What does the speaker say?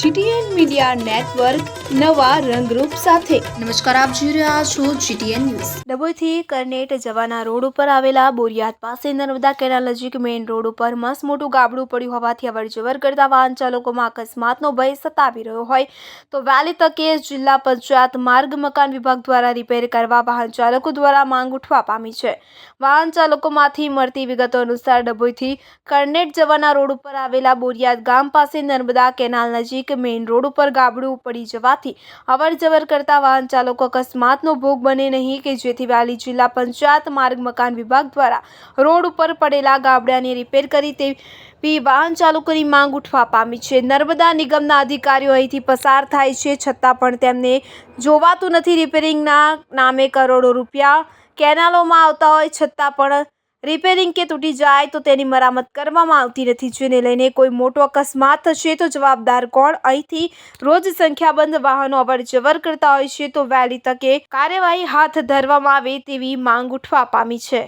GTN media network નવા રંગરૂપ સાથે. નમસ્કાર આપ જોઈ રહ્યા છો જીટીએન ન્યૂઝ. ડભોઈથી કરનેટ જવાના રોડ ઉપર આવેલા બોરિયાદ પાસે નર્મદા કેનાલ નજીક મેઇન રોડ ઉપર મસ્ત મોટું ગાબડું પડ્યું હોવાથી અવરજવર કરતા વાહન ચાલકોમાં અકસ્માતનો ભય સતાવી રહ્યો હોય. તો વહેલી તકે જિલ્લા પંચાયત માર્ગ મકાન વિભાગ દ્વારા રિપેર કરવા વાહન ચાલકો દ્વારા માંગ ઉઠવા પામી છે. વાહન ચાલકોમાંથી મળતી વિગતો અનુસાર ડભોઈથી કરનેટ જવાના રોડ ઉપર આવેલા બોરિયાદ ગામ પાસે નર્મદા કેનાલ નજીક મેઇન રોડ ઉપર ગાબડું પડી જવાથી અવરજવર કરતા વાહન ચાલકો અકસ્માતનો ભોગ બને નહીં કે જેથી વાલી જિલ્લા પંચાયત માર્ગ મકાન વિભાગ દ્વારા રોડ ઉપર પડેલા ગાબડાને રિપેર કરી તેવી વાહન ચાલકોની માંગ ઉઠવા પામી છે. નર્મદા નિગમના અધિકારીઓ અહીંથી પસાર થાય છે છતાં પણ તેમને જોવાતું નથી. રિપેરિંગના નામે કરોડો રૂપિયા કેનાલોમાં આવતા હોય છતાં પણ રિપેરિંગ કે તૂટી જાય તો તેની મરામત કરવામાં આવતી નથી, જેને લઈને કોઈ મોટો અકસ્માત થશે તો જવાબદાર કોણ? અહીંથી રોજ સંખ્યાબંધ વાહનો અવર જવર કરતા હોય છે, તો વહેલી તકે કાર્યવાહી હાથ ધરવામાં આવે તેવી માંગ ઉઠવા પામી છે.